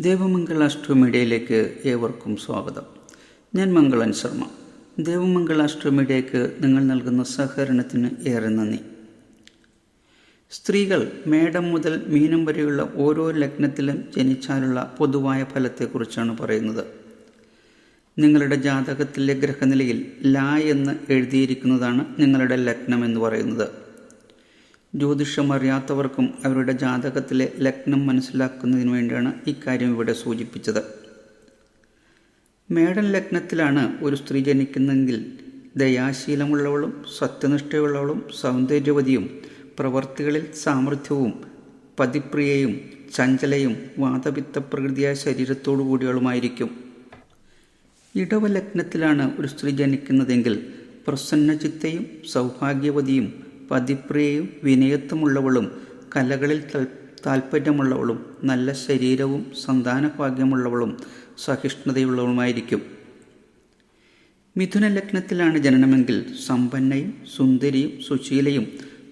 ദേവമംഗള അഷ്ടമിഡയിലേക്ക് ഏവർക്കും സ്വാഗതം. ഞാൻ മംഗളൻ ശർമ്മ. ദേവമംഗള അഷ്ടമിഡയ്ക്ക് നിങ്ങൾ നൽകുന്ന സഹകരണത്തിന് ഏറെ നന്ദി. സ്ത്രീകൾ മേടം മുതൽ മീനം വരെയുള്ള ഓരോ ലഗ്നത്തിലും ജനിച്ചാലുള്ള പൊതുവായ ഫലത്തെക്കുറിച്ചാണ് പറയുന്നത്. നിങ്ങളുടെ ജാതകത്തിലെ ഗ്രഹനിലയിൽ ലാ എന്ന് എഴുതിയിരിക്കുന്നതാണ് നിങ്ങളുടെ ലഗ്നം എന്ന് പറയുന്നത്. ജ്യോതിഷം അറിയാത്തവർക്കും അവരുടെ ജാതകത്തിലെ ലഗ്നം മനസ്സിലാക്കുന്നതിന് വേണ്ടിയാണ് ഇക്കാര്യം ഇവിടെ സൂചിപ്പിച്ചത്. മേടൻ ലഗ്നത്തിലാണ് ഒരു സ്ത്രീ ജനിക്കുന്നതെങ്കിൽ ദയാശീലമുള്ളവളും സത്യനിഷ്ഠയുള്ളവളും സൗന്ദര്യവതിയും പ്രവർത്തികളിൽ സാമർഥ്യവും പതിപ്രിയയും ചഞ്ചലയും വാതപിത്ത പ്രകൃതിയായ ശരീരത്തോടു കൂടിയവളുമായിരിക്കും. ഇടവ ലഗ്നത്തിലാണ് ഒരു സ്ത്രീ ജനിക്കുന്നതെങ്കിൽ പ്രസന്നചിത്തയും സൗഭാഗ്യവതിയും പതിപ്രിയയും വിനയത്വമുള്ളവളും കലകളിൽ താൽപ്പര്യമുള്ളവളും നല്ല ശരീരവും സന്താനഭാഗ്യമുള്ളവളും സഹിഷ്ണുതയുള്ളവളുമായിരിക്കും. മിഥുന ലഗ്നത്തിലാണ് ജനനമെങ്കിൽ സമ്പന്നയും സുന്ദരിയും സുശീലയും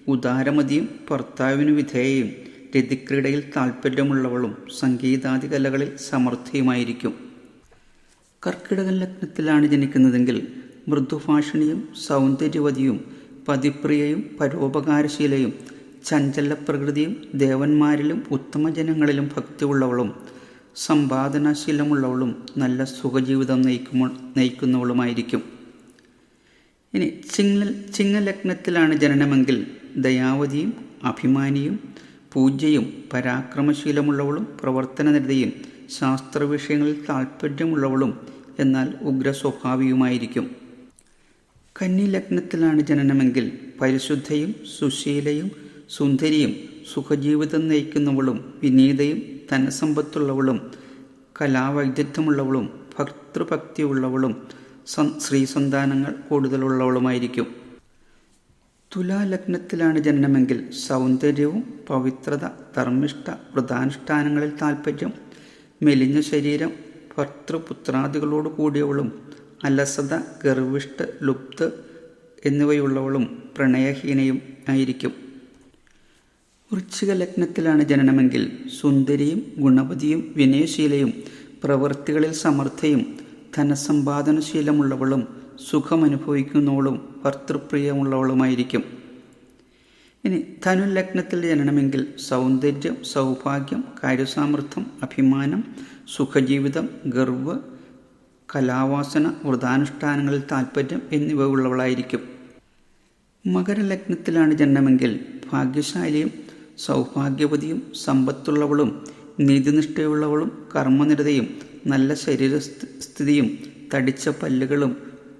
ഉദാരമതിയും ഭർത്താവിനു വിധേയയും രതിക്രീഡയിൽ താൽപ്പര്യമുള്ളവളും സംഗീതാദി കലകളിൽ സമർത്ഥയുമായിരിക്കും. കർക്കിടക ലഗ്നത്തിലാണ് ജനിക്കുന്നതെങ്കിൽ മൃദുഭാഷിണിയും സൗന്ദര്യവതിയും പതിപ്രിയയും പരോപകാരശീലയും ചഞ്ചല പ്രകൃതിയും ദേവന്മാരിലും ഉത്തമജനങ്ങളിലും ഭക്തിയുള്ളവളും സമ്പാദനാശീലമുള്ളവളും നല്ല സുഖജീവിതം നയിക്കുമോ നയിക്കുന്നവളുമായിരിക്കും. ഇനി ചിങ്ങൽ ചിങ്ങലഗ്നത്തിലാണ് ജനനമെങ്കിൽ ദയാവതിയും അഭിമാനിയും പൂജ്യയും പരാക്രമശീലമുള്ളവളും പ്രവർത്തനനിരതയും ശാസ്ത്രവിഷയങ്ങളിൽ താൽപ്പര്യമുള്ളവളും എന്നാൽ ഉഗ്രസ്വഭാവിയുമായിരിക്കും. കന്നി ലഗ്നത്തിലാണ് ജനനമെങ്കിൽ പരിശുദ്ധയും സുശീലയും സുന്ദരിയും സുഖജീവിതം നയിക്കുന്നവളും വിനീതയും ധനസമ്പത്തുള്ളവളും കലാവൈദഗ്ധ്യമുള്ളവളും ഭക്തൃഭക്തിയുള്ളവളും സ്ത്രീ സന്താനങ്ങൾ കൂടുതലുള്ളവളുമായിരിക്കും. തുലാലഗ്നത്തിലാണ് ജനനമെങ്കിൽ സൗന്ദര്യവും പവിത്രത ധർമ്മിഷ്ഠ വ്രതാനുഷ്ഠാനങ്ങളിൽ താൽപ്പര്യം മെലിഞ്ഞ ശരീരം ഭർത്തൃപുത്രാദികളോട് കൂടിയവളും അലസത ഗർവിഷ്ഠ ലുപ്ത് എന്നിവയുള്ളവളും പ്രണയഹീനയും ആയിരിക്കും. വൃശ്ചിക ലഗ്നത്തിലാണ് ജനനമെങ്കിൽ സുന്ദരിയും ഗുണവതിയും വിനയശീലയും പ്രവൃത്തികളിൽ സമർത്ഥയും ധനസമ്പാദനശീലമുള്ളവളും സുഖമനുഭവിക്കുന്നവളും ഭർത്തൃപ്രിയമുള്ളവളുമായിരിക്കും. ഇനി ധനു ലഗ്നത്തിൽ ജനനമെങ്കിൽ സൗന്ദര്യം സൗഭാഗ്യം കാര്യസാമർത്ഥ്യം അഭിമാനം സുഖജീവിതം ഗർവ് കലാവാസന വ്രതാനുഷ്ഠാനങ്ങളിൽ താൽപ്പര്യം എന്നിവ ഉള്ളവളായിരിക്കും. മകരലഗ്നത്തിലാണ് ജനനമെങ്കിൽ ഭാഗ്യശാലിയും സൗഭാഗ്യവതിയും സമ്പത്തുള്ളവളും നീതിനിഷ്ഠയുള്ളവളും കർമ്മനിരതയും നല്ല ശരീരസ്ഥിതിയും തടിച്ച പല്ലുകളും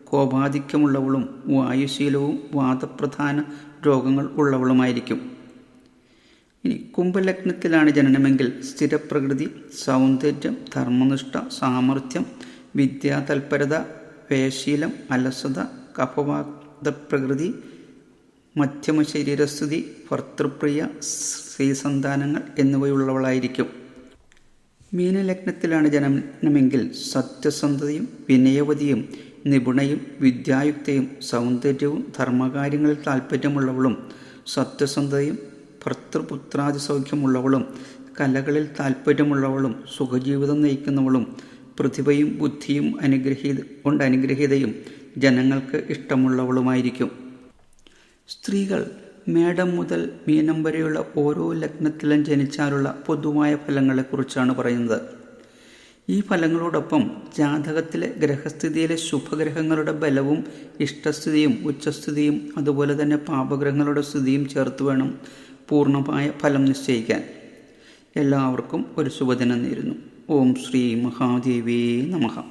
കോപാധിക്യമുള്ളവളും വായുശീലവും വാദപ്രധാന രോഗങ്ങൾ ഉള്ളവളുമായിരിക്കും. ഇനി കുംഭലഗ്നത്തിലാണ് ജനനമെങ്കിൽ സ്ഥിരപ്രകൃതി സൗന്ദര്യം ധർമ്മനിഷ്ഠ സാമർഥ്യം വിദ്യാതൽപരത വേശീലം അലസത കഫവാദപ്രകൃതി മധ്യമ ശരീരസ്ഥിതി ഭർത്തൃപ്രിയ സ്ത്രീസന്താനങ്ങൾ എന്നിവയുള്ളവളായിരിക്കും. മീനലഗ്നത്തിലാണ് ജനനമെങ്കിൽ സത്യസന്ധതയും വിനയവതിയും നിപുണയും വിദ്യായുക്തയും സൗന്ദര്യവും ധർമ്മകാര്യങ്ങളിൽ താൽപ്പര്യമുള്ളവളും സത്യസന്ധതയും ഭർത്തൃപുത്രാദി സൗഖ്യമുള്ളവളും കലകളിൽ താൽപ്പര്യമുള്ളവളും സുഖജീവിതം നയിക്കുന്നവളും പ്രതിഭയും ബുദ്ധിയും അനുഗ്രഹീത കൊണ്ട് അനുഗ്രഹീതയും ജനങ്ങൾക്ക് ഇഷ്ടമുള്ളവളുമായിരിക്കും. സ്ത്രീകൾ മേടം മുതൽ മീനം വരെയുള്ള ഓരോ ലഗ്നത്തിലും ജനിച്ചാലുള്ള പൊതുവായ ഫലങ്ങളെക്കുറിച്ചാണ് പറയുന്നത്. ഈ ഫലങ്ങളോടൊപ്പം ജാതകത്തിലെ ഗ്രഹസ്ഥിതിയിലെ ശുഭഗ്രഹങ്ങളുടെ ബലവും ഇഷ്ടസ്ഥിതിയും ഉച്ചസ്ഥിതിയും അതുപോലെ തന്നെ പാപഗ്രഹങ്ങളുടെ സ്ഥിതിയും ചേർത്ത് വേണം പൂർണമായ ഫലം നിശ്ചയിക്കാൻ. എല്ലാവർക്കും ഒരു ശുഭദിനം നേരുന്നു. ஓம் ஸ்ரீ மகாதேவே நமகா